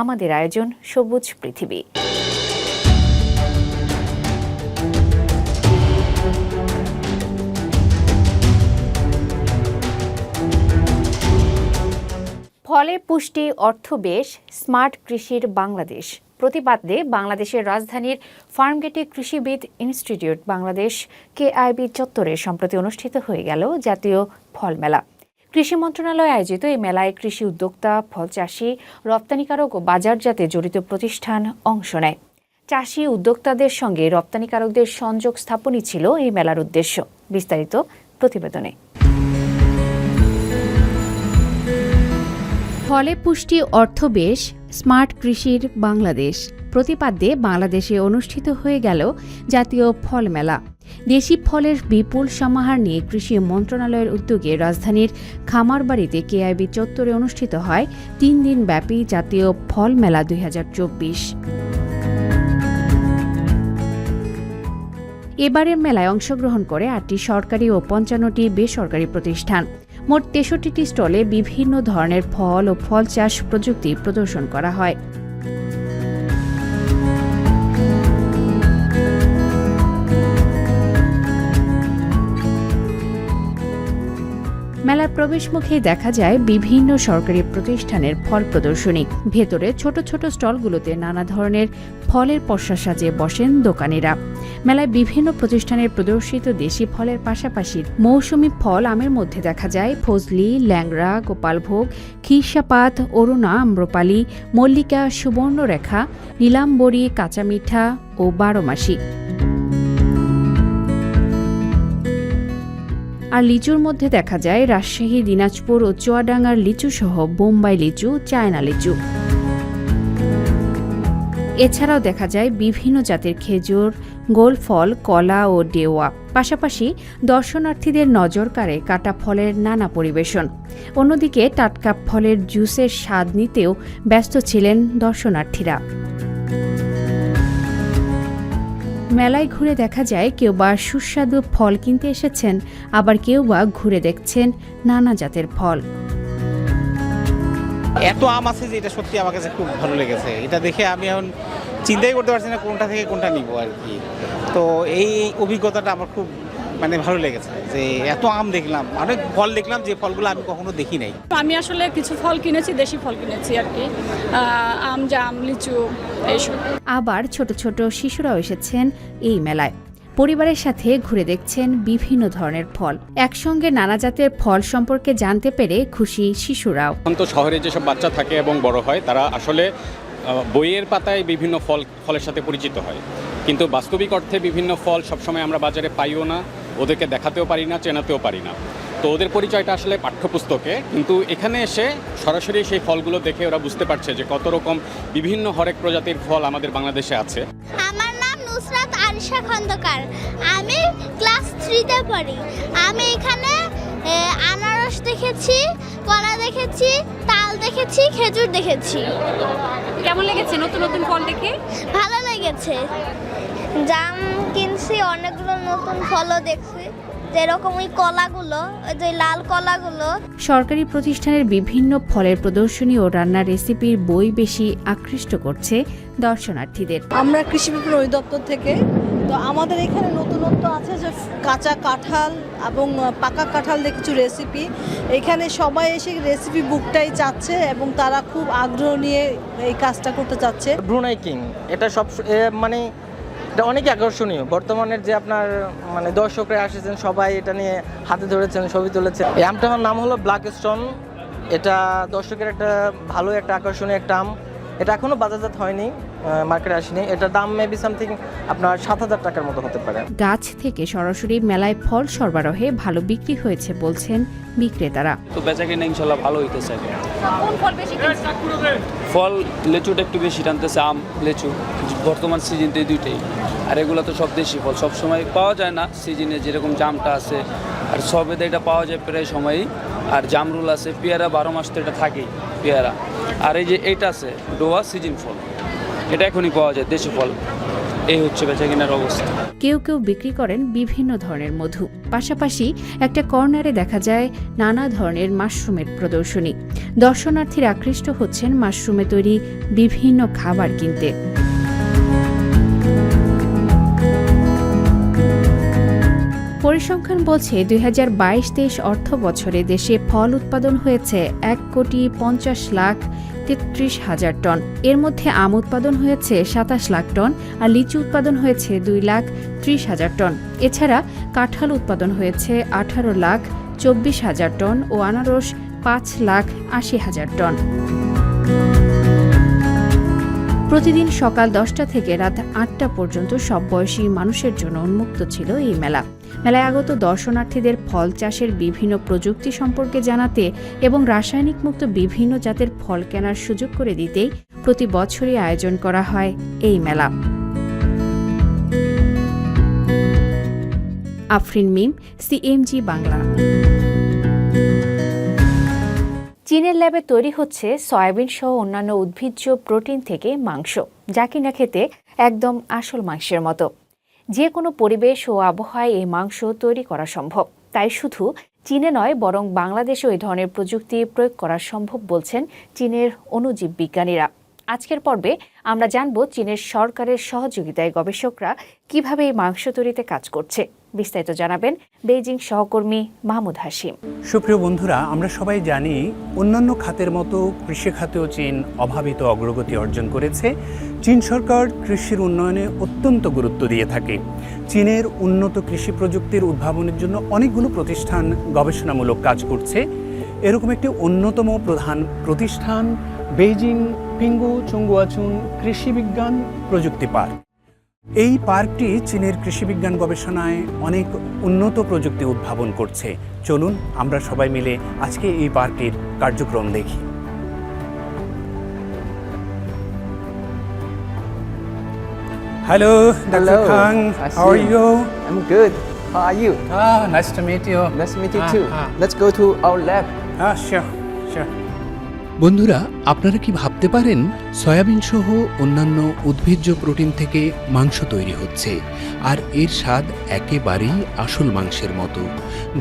আমাদের আয়োজন সবুজ পৃথিবী। ফলে পুষ্টি অর্থ বেশ স্মার্ট কৃষির বাংলাদেশ। প্রতিবাদে বাংলাদেশের রাজধানীর ফার্মগেটে কৃষিবিদ ইনস্টিটিউট বাংলাদেশ, কেআইবি চত্বরে সম্প্রতি অনুষ্ঠিত হয়ে গেল জাতীয় ফল মেলা। কৃষি মন্ত্রণালয় আয়োজিত এই মেলায় কৃষি উদ্যোক্তা, ফল চাষি, রপ্তানিকারক ও বাজারজাতে জড়িত প্রতিষ্ঠান অংশ নেয়। চাষি উদ্যোক্তাদের সঙ্গে রপ্তানিকারকদের সংযোগ স্থাপনই ছিল এই মেলার উদ্দেশ্য। বিস্তারিত প্রতিবেদনে। ফলে পুষ্টি অর্থ বেশ স্মার্ট কৃষির বাংলাদেশ। প্রতিপাদ্যে বাংলাদেশে অনুষ্ঠিত হয়ে গেল জাতীয় ফল মেলা। দেশি ফলের বিপুল সমাহার নিয়ে কৃষি মন্ত্রণালয়ের উদ্যোগে রাজধানীর খামারবাড়িতে কেআইবি চত্বরে অনুষ্ঠিত হয় তিন দিন ব্যাপী জাতীয় ফল মেলা দুই হাজার চব্বিশ। এবারের মেলায় অংশগ্রহণ করে আটটি সরকারি ও পঞ্চান্নটি বেসরকারি প্রতিষ্ঠান। মোট তেষট্টিটি স্টলে বিভিন্ন ধরনের ফল ও ফল চাষ প্রযুক্তি প্রদর্শন করা হয়। মেলার প্রবেশ প্রবেশমুখে দেখা যায় বিভিন্ন সরকারি প্রতিষ্ঠানের ফল প্রদর্শনী। ভেতরে ছোট ছোট স্টলগুলোতে নানা ধরনের ফলের পসরা সাজিয়ে বসেন দোকানিরা। মেলায় বিভিন্ন প্রতিষ্ঠানের প্রদর্শিত দেশি ফলের পাশাপাশি মৌসুমি ফল আমের মধ্যে দেখা যায়। ফজলি, ল্যাংড়া, গোপালভোগ খিরসাপাত অরুণা, আম্রপালি, মল্লিকা, সুবর্ণরেখা, নীলাম্বরী কাঁচা মিঠা ও বারোমাসি। আর লিচুর মধ্যে দেখা যায় রাজশাহী, দিনাজপুর ও চুয়াডাঙ্গার লিচু সহ বোম্বাই লিচু, চায়না লিচু। এছাড়াও দেখা যায় বিভিন্ন জাতের খেজুর, গোল ফল, কলা ও ডেওয়া। পাশাপাশি দর্শনার্থীদের নজর কাড়ে কাটা ফলের নানা পরিবেশন। অন্যদিকে টাটকা ফলের জুসের স্বাদ নিতেও ব্যস্ত ছিলেন দর্শনার্থীরা। মেলায় ঘুরে দেখা যায় কেউ বা সুস্বাদু ফল কিনতে এসেছেন, আবার কেউ বা ঘুরে দেখছেন নানা জাতের ফল। এত আম আছে যে এটা সত্যি আমার কাছে খুব ভালো লেগেছে। এটা দেখে আমি এখন চিন্তাই করতে পারছি না কোনটা থেকে কোনটা নিব আর কি। তো এই অভিজ্ঞতাটা আমার খুব মানে ভালো লেগেছে যে এত আম দেখলাম অনেক ফল দেখলাম যে ফলগুলো আমি কখনো দেখি নাই। আমি আসলে কিছু ফল কিনেছি দেশি ফল কিনেছি আর কি। আম জাম লিচু এইসব। আবার ছোট ছোট শিশুরাও এসেছেন এই মেলায়। পরিবারের সাথে ঘুরে দেখছেন বিভিন্ন ধরনের ফল। একসঙ্গে নানা জাতের ফল সম্পর্কে জানতে পেরে খুশি শিশুরাও। এখন তো শহরে যেসব বাচ্চা থাকে এবং বড় হয় তারা আসলে বইয়ের পাতায় বিভিন্ন ফল ফলের সাথে পরিচিত হয়। কিন্তু বাস্তবিক অর্থে বিভিন্ন ফল সবসময় আমরা বাজারে পাইও না। ওদেরকে দেখাতেও পারি না চেনাতেও পারি না। তো ওদের পরিচয়টা আসলে পাঠ্যপুস্তকে কিন্তু এখানে এসে সরাসরি সেই ফলগুলো দেখে ওরা বুঝতে পারছে যে কত রকম বিভিন্ন হরেক প্রজাতির ফল আমাদের বাংলাদেশে আছে। আমার নাম নুসরাত আরিশা খন্দকার। আমি ক্লাস থ্রিতে পড়ি। আমি এখানে আনারস দেখেছি কলা দেখেছি তাল দেখেছি খেজুর দেখেছি। কেমন লেগেছে নতুন নতুন ফল দেখে? ভালো লেগেছে। জাম কিনছি অনেকগুলো নতুন ফলও দেখছি। যেরকম ওই কলাগুলো যে লাল কলাগুলো। সরকারি প্রতিষ্ঠানের বিভিন্ন ফলের প্রদর্শনী ও রান্নার রেসিপির বই বেশি আকৃষ্ট করছে দর্শনার্থীদের। আমরা কৃষি বিপণন অধিদপ্তর থেকে তো আমাদের এখানে নতুনত্ব আছে যে কাঁচা কাঁঠাল এবং পাকা কাঁঠাল দিয়ে কিছু রেসিপি এখানে সবাই এসে রেসিপি বুকটাই চাচ্ছে এবং তারা খুব আগ্রহ নিয়ে এই কাজটা করতে চাচ্ছে। ব্রুনাই কিং এটা সব মানে এটা অনেক আকর্ষণীয়। বর্তমানের যে আপনার মানে দর্শকরা এসেছেন, সবাই এটা নিয়ে হাতে ধরেছেন, ছবি তুলেছেন। এই আমটার নাম হলো ব্ল্যাক স্টোন এটা দর্শকের একটা ভালো, একটা আকর্ষণীয় একটা আম। এটা এখনও বাজারজাত হয়নি মার্কেটে আসেনি। এটার দাম মেবি সামথিং আপনার সাত হাজার টাকার মতো হতে পারে। গাছ থেকে সরাসরি মেলায় ফল সরবরাহে ভালো বিক্রি হয়েছে বলছেন বিক্রেতারা। তো বেচা কিনা ইনশাল্লাহ ভালো হইতেছে। কোন ফল বেশি ফল লেচুটা একটু বেশি টানতেছে আম লেচু। বর্তমান সিজনতে দুইটাই। আর এগুলো তো সব দেশি ফল সব সময় পাওয়া যায় না সিজনে যেরকম জামটা আছে। আর সবেদে এটা পাওয়া যায় প্রায় সময়ই। আর জামরুল আছে পেয়ারা বারো মাস তো এটা থাকেই পেয়ারা। আর এই যে এটা আছে, ডোয়া সিজন ফল। এটা এখনই পাওয়া যায়, দেশি ফল। এই হচ্ছে বেচা কেনার অবস্থা। কেউ কেউ বিক্রি করেন বিভিন্ন ধরনের মধু। পাশাপাশি একটা কর্নারে দেখা যায় নানা ধরনের মাশরুমের প্রদর্শনী। দর্শনার্থীরা আকৃষ্ট হচ্ছেন মাশরুমে তৈরি বিভিন্ন খাবার কিনতে। পরিসংখ্যান বলছে দুই হাজার বাইশ তেইশ অর্থ বছরে দেশে ফল উৎপাদন হয়েছে এক কোটি পঞ্চাশ লাখ তেত্রিশ হাজার টন। এর মধ্যে আম উৎপাদন হয়েছে সাতাশ লাখ টন আর লিচু উৎপাদন হয়েছে দুই লাখ ত্রিশ হাজার টন। এছাড়া কাঁঠাল উৎপাদন হয়েছে আঠারো লাখ চব্বিশ হাজার টন ও আনারস পাঁচ লাখ আশি হাজার টন। প্রতিদিন সকাল দশটা থেকে রাত আটটা পর্যন্ত সব বয়সী মানুষের জন্য উন্মুক্ত ছিল এই মেলা। মেলায় আগত দর্শনার্থীদের ফল চাষের বিভিন্ন প্রযুক্তি সম্পর্কে জানাতে এবং রাসায়নিক মুক্ত বিভিন্ন জাতের ফল কেনার সুযোগ করে দিতেই প্রতি বছরই আয়োজন করা হয় এই মেলা। আফরিন মিম, সিএমজি বাংলা। চীনের ল্যাবে তৈরি হচ্ছে সয়াবিন সহ অন্যান্য উদ্ভিজ্জ প্রোটিন থেকে মাংস, যা কিনা খেতে একদম আসল মাংসের মতো। যে কোনো পরিবেশ ও আবহাওয়ায় এই মাংস তৈরি করা সম্ভব। তাই শুধু চীনে নয়, বরং বাংলাদেশেও এই ধরনের প্রযুক্তি প্রয়োগ করা সম্ভব বলছেন চীনের অণুজীব বিজ্ঞানীরা। আজকের পর্বে আমরা জানব চীনের সরকারের সহযোগিতায় গবেষকরা কীভাবে এই মাংস তৈরিতে কাজ করছে। বিস্তারিত জানাবেন বেইজিং সহকর্মী মাহমুদ হাসিম সুপ্রিয় বন্ধুরা, আমরা সবাই জানি অন্যান্য খাতের মতো কৃষি খাতেও চীন অভাবিত অগ্রগতি অর্জন করেছে। চীন সরকার কৃষির উন্নয়নে অত্যন্ত গুরুত্ব দিয়ে থাকে। চীনের উন্নত কৃষি প্রযুক্তির উদ্ভাবনের জন্য অনেকগুলো প্রতিষ্ঠান গবেষণামূলক কাজ করছে। এরকম একটি অন্যতম প্রধান প্রতিষ্ঠান বেইজিং পিঙ্গু কৃষি বিজ্ঞান প্রযুক্তি পার্ক এই পার্কটি চীনের কৃষিবিজ্ঞান গবেষণায় অনেক উন্নত প্রযুক্তি উদ্ভাবন করছে চলুন আমরা সবাই মিলে আজকে এই পার্কটির কার্যক্রম দেখি hello doctor Hello, Khang I how you I'm good. How are you? Ah, nice to meet you. Nice to meet you too. Let's go to our lab. Ah, sure, sure. বন্ধুরা, আপনারা কি ভাবতে পারেন সয়াবিন সহ অন্যান্য উদ্ভিজ্জ protein থেকে মাংস তৈরি হচ্ছে, আর এর স্বাদ একেবারেই আসল মাংসের মতো?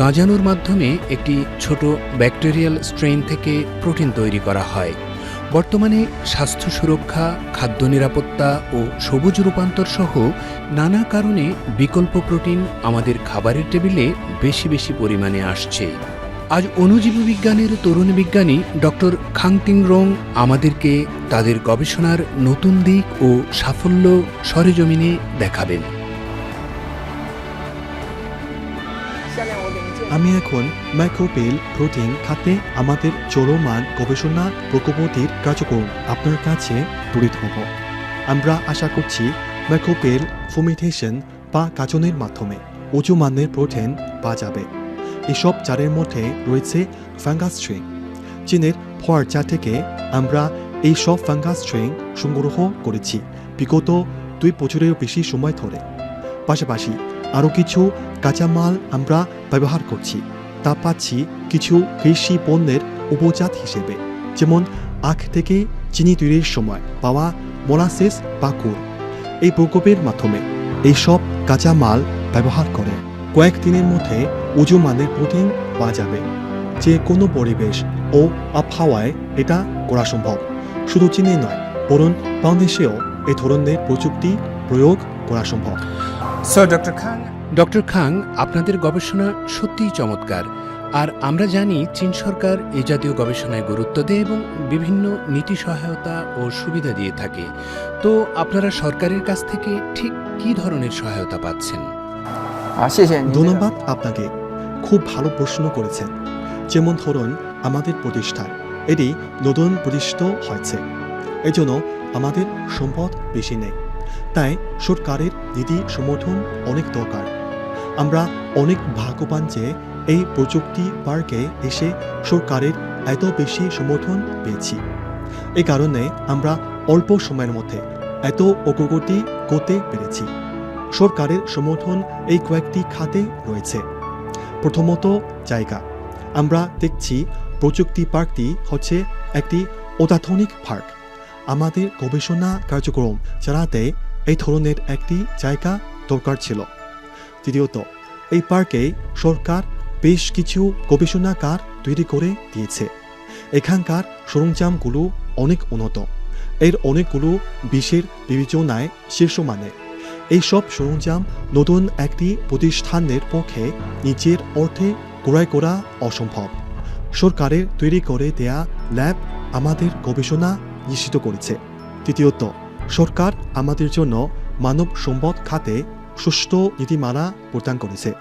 গাঁজানোর মাধ্যমে একটি ছোট ব্যাকটেরিয়াল স্ট্রেইন থেকে প্রোটিন তৈরি করা হয়। বর্তমানে স্বাস্থ্য সুরক্ষা, খাদ্য নিরাপত্তা ও সবুজ রূপান্তর সহ নানা কারণে বিকল্প প্রোটিন আমাদের খাবারের টেবিলে বেশি বেশি পরিমাণে আসছে। আজ অণুজীব বিজ্ঞানের তরুণ বিজ্ঞানী ডক্টর খাংটিং রং আমাদেরকে তাদের গবেষণার নতুন দিক ও সাফল্য সরেজমিনে দেখাবেন। আমি এখন মাইক্রোপেল প্রোটিন খাতে আমাদের চলমান গবেষণা প্রকল্পটির কার্যক্রম আপনার কাছে তুলে ধরব। আমরা আশা করছি মাইক্রোপেল ফোমিটেশন বা কাচনের মাধ্যমে উঁচু মানের প্রোটিন পাওয়া যাবে। এসব চারের মধ্যে রয়েছে ফাঙ্গাস স্ট্রিং। চীনের ফোয়ারচা থেকে আমরা এই সব ফাঙ্গাস স্ট্রিং সংগ্রহ করেছি বিগত দুই বছরেরও বেশি সময় ধরে। পাশাপাশি আরও কিছু কাঁচামাল আমরা ব্যবহার করছি। তা পাচ্ছি কিছু কৃষি পণ্যের উপজাত হিসেবে, যেমন আখ থেকে চিনি তৈরির সময় পাওয়া মোলাসেস বা এই প্রকল্পের মাধ্যমে এইসব কাঁচামাল ব্যবহার করে কয়েকদিনের মধ্যে উঁচু মানের প্রোটিন পাওয়া যাবে যে কোনো পরিবেশ ও আবহাওয়ায় এটা করা সম্ভব। শুধু চীনে নয় বরং বাংলাদেশেও এ ধরনের প্রযুক্তি প্রয়োগ করা সম্ভব। ডক্টর খান ডক্টর খাং আপনাদের গবেষণা সত্যিই চমৎকার। আর আমরা জানি চীন সরকার এ জাতীয় গবেষণায় গুরুত্ব দেয় এবং বিভিন্ন নীতি সহায়তা ও সুবিধা দিয়ে থাকে। তো আপনারা সরকারের কাছ থেকে ঠিক কী ধরনের সহায়তা পাচ্ছেন? ধন্যবাদ আপনাকে। খুব ভালো প্রশ্ন করেছেন। যেমন ধরুন, আমাদের প্রতিষ্ঠান। এটি নতুন প্রতিষ্ঠিত হয়েছে। এজন্য আমাদের সম্পদ বেশি নেই। তাই সরকারের নীতি সমর্থন অনেক দরকার। আমরা অনেক ভাগ্যবান যে এই প্রযুক্তি পার্কে এসে সরকারের এত বেশি সমর্থন পেয়েছি। এই কারণে আমরা অল্প সময়ের মধ্যে এত অগ্রগতি করতে পেরেছি। সরকারের সমর্থন এই কয়েকটি খাতে রয়েছে। প্রথমত জায়গা। আমরা দেখছি প্রযুক্তি পার্কটি হচ্ছে একটি অত্যাধুনিক পার্ক। আমাদের গবেষণা কার্যক্রম চালাতে এই ধরনের একটি জায়গা দরকার ছিল। দ্বিতীয়ত, এই পার্কে সরকার বেশ কিছু গবেষণাগার তৈরি করে দিয়েছে। এখানকার সরঞ্জামগুলো অনেক উন্নত। এর অনেকগুলো বিশ্বের বিবেচনায় শীর্ষমানের এইসব সরঞ্জাম নতুন একটি প্রতিষ্ঠানের পক্ষে নিজের অর্থে ক্রয় করা অসম্ভব। সরকারের তৈরি করে দেয়া ল্যাব আমাদের গবেষণা নিশ্চিত করেছে। তৃতীয়ত, সরকার আমাদের জন্য মানব সম্পদ খাতে সুষ্ঠু নীতিমালা প্রদান করেছে।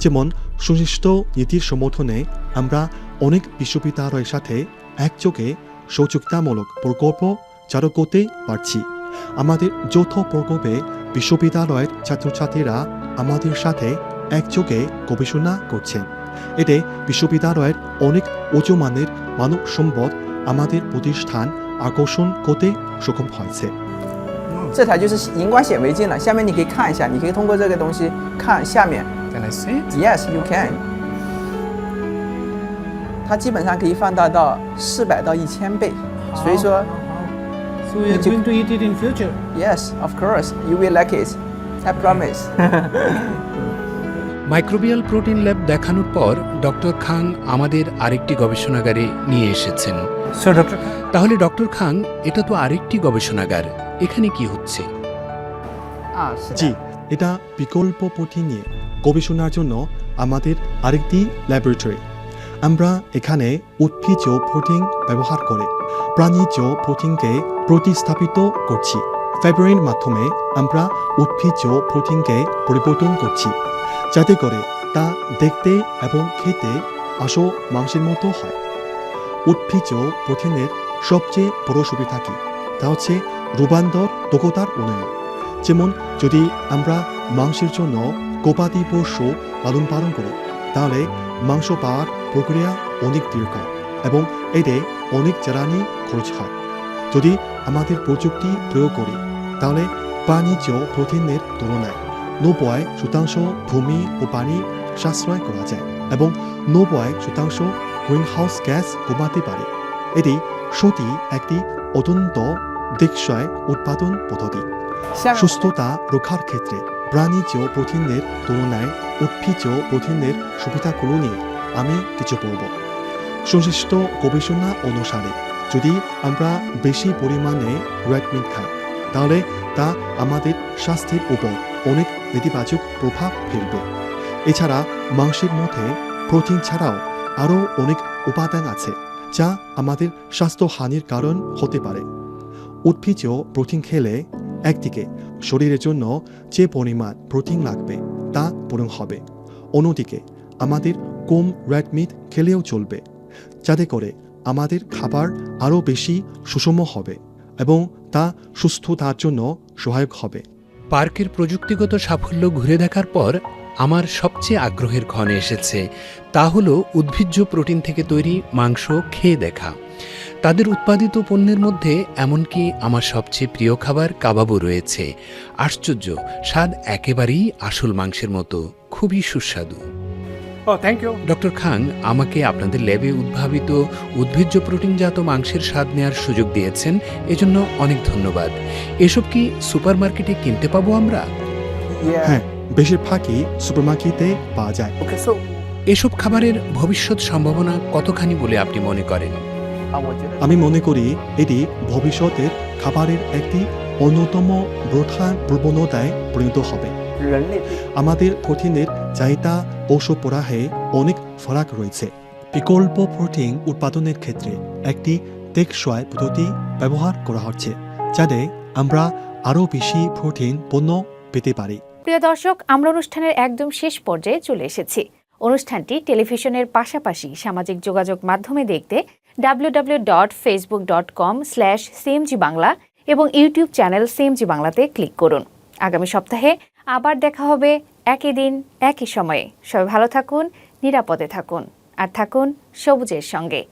যেমন সুনিষ্ট নীতির সমর্থনে আমরা অনেক বিশ্ববিদ্যালয়ের সাথে একযোগে সহযোগিতামূলক প্রকল্প চালু করতে পারছি। আমাদের যৌথ প্রকল্পে বিশ্ববিদ্যালয়ের ছাত্রছাত্রীরা আমাদের সাথে একযোগে গবেষণা করছেন এতে বিশ্ববিদ্যালয়ের অনেক উঁচু মানের মানব সম্পদ আমাদের প্রতিষ্ঠান আকর্ষণ করতে সক্ষম হয়েছে 这台就是荧光显微镜了。下面你可以看一下，你可以通过这个东西看下面。 Can I see it? Yes, you can。它基本上可以放大到四百到一千倍，所以说 So you're Egypt. going to eat it in future? Yes, of course. You will like it. I promise. Microbial protein lab দেখানোর পর ডক্টর খান আমাদের আরেকটি গবেষণাগারে নিয়ে এসেছেন তাহলে ডক্টর খান এটা তো আরেকটি গবেষণাগার এখানে কি হচ্ছে ah, জি এটা বিকল্প প্রোটিন নিয়ে গবেষণার জন্য আমাদের আরেকটি ল্যাবরেটরি আমরা এখানে উদ্ভিজ প্রোটিন ব্যবহার করে, প্রাণীজ প্রোটিনকে প্রতিস্থাপিত করছি। ফেব্রুয়ারির মাধ্যমে আমরা উদ্ভিজ প্রোটিনকে পরিবর্তন করছি, যাতে করে তা দেখতে এবং খেতে আসো মাংসের মতো হয়। উদ্ভিজ প্রোটিনের সবচেয়ে বড় সুবিধা কি? তা হচ্ছে রূপান্তর দক্ষতার উন্নয়ন। যেমন যদি আমরা মাংসের জন্য গবাদি পশু লালন পালন করি, তাহলে মাংস পাওয়ার প্রক্রিয়া অনেক দীর্ঘ এবং এতে অনেক জ্বালানি খরচ হয়। যদি আমাদের প্রযুক্তি প্রয়োগ করি তাহলে প্রাণীজ প্রোটিনের তুলনায় নব্বই শতাংশ ভূমি ও পানি সাশ্রয় করা যায় এবং নব্বই শতাংশ গ্রিনহাউস গ্যাস কমাতে পারে। এটি সত্যি একটি অত্যন্ত টেকসই উৎপাদন পদ্ধতি। সুস্থতা রক্ষার ক্ষেত্রে প্রাণীজ প্রোটিনের তুলনায় উদ্ভিজ প্রোটিনের সুবিধাগুলো নিয়ে আমি কিছু বলব সংশ্লিষ্ট গবেষণা অনুসারে যদি আমরা বেশি পরিমাণে রেড মিট খাই, তাহলে তা আমাদের স্বাস্থ্যের উপর অনেক নেতিবাচক প্রভাব ফেলবে। এছাড়া মাংসের মধ্যে প্রোটিন ছাড়াও আরও অনেক উপাদান আছে যা আমাদের স্বাস্থ্যহানির কারণ হতে পারে। উদ্ভিজ প্রোটিন খেলে একদিকে শরীরের জন্য যে পরিমাণ প্রোটিন লাগবে তা পূরণ হবে, অন্যদিকে আমাদের কম রেড মিট খেলেও চলবে, যাতে করে আমাদের খাবার আরও বেশি সুষম হবে এবং তা সুস্থতার জন্য সহায়ক হবে। পার্কের প্রযুক্তিগত সাফল্য ঘুরে দেখার পর আমার সবচেয়ে আগ্রহের ক্ষণে এসেছে। তা হলো উদ্ভিজ্জ প্রোটিন থেকে তৈরি মাংস খেয়ে দেখা। তাদের উৎপাদিত পণ্যের মধ্যে এমনকি আমার সবচেয়ে প্রিয় খাবার কাবাবও রয়েছে। আশ্চর্য, স্বাদ একেবারেই আসল মাংসের মতো, খুবই সুস্বাদু। থ্যাংক ইউ ডক্টর খাং আমাকে আপনাদের ল্যাবে উদ্ভাবিত উদ্ভিজ্জ প্রোটিনজাত মাংসের স্বাদ নেওয়ার সুযোগ দিয়েছেন এজন্য অনেক ধন্যবাদ। এসব কি সুপারমার্কেটে কিনতে পাবো আমরা? হ্যাঁ বেশিরভাগই সুপারমার্কেটে পাওয়া যায়। ওকে সো এসব খাবারের ভবিষ্যৎ সম্ভাবনা কতখানি বলে আপনি মনে করেন? আমি মনে করি এটি ভবিষ্যতের খাবারের একটি অন্যতম প্রধান প্রবণতায় পরিণত হবে। আমাদের প্রোটিনের চাহিদা ও সরবরাহে অনেক ফারাক রয়েছে। বিকল্প প্রোটিন উৎপাদনের ক্ষেত্রে একটি টেকসই পদ্ধতি ব্যবহার করা হচ্ছে, যাতে আমরা আরও বেশি প্রোটিন পণ্য পেতে পারি। প্রিয় দর্শক, আমরা অনুষ্ঠানের একদম শেষ পর্যায়ে চলে এসেছি। অনুষ্ঠানটি টেলিভিশনের পাশাপাশি সামাজিক যোগাযোগ মাধ্যমে দেখতে W W dot Facebook dot com slash CMG Bangla এবং ইউটিউব চ্যানেল সিএমজি বাংলাতে ক্লিক করুন। আগামী সপ্তাহে আবার দেখা হবে একই দিন, একই সময়ে। সবাই ভালো থাকুন, নিরাপদে থাকুন। আর থাকুন সবুজের সঙ্গে।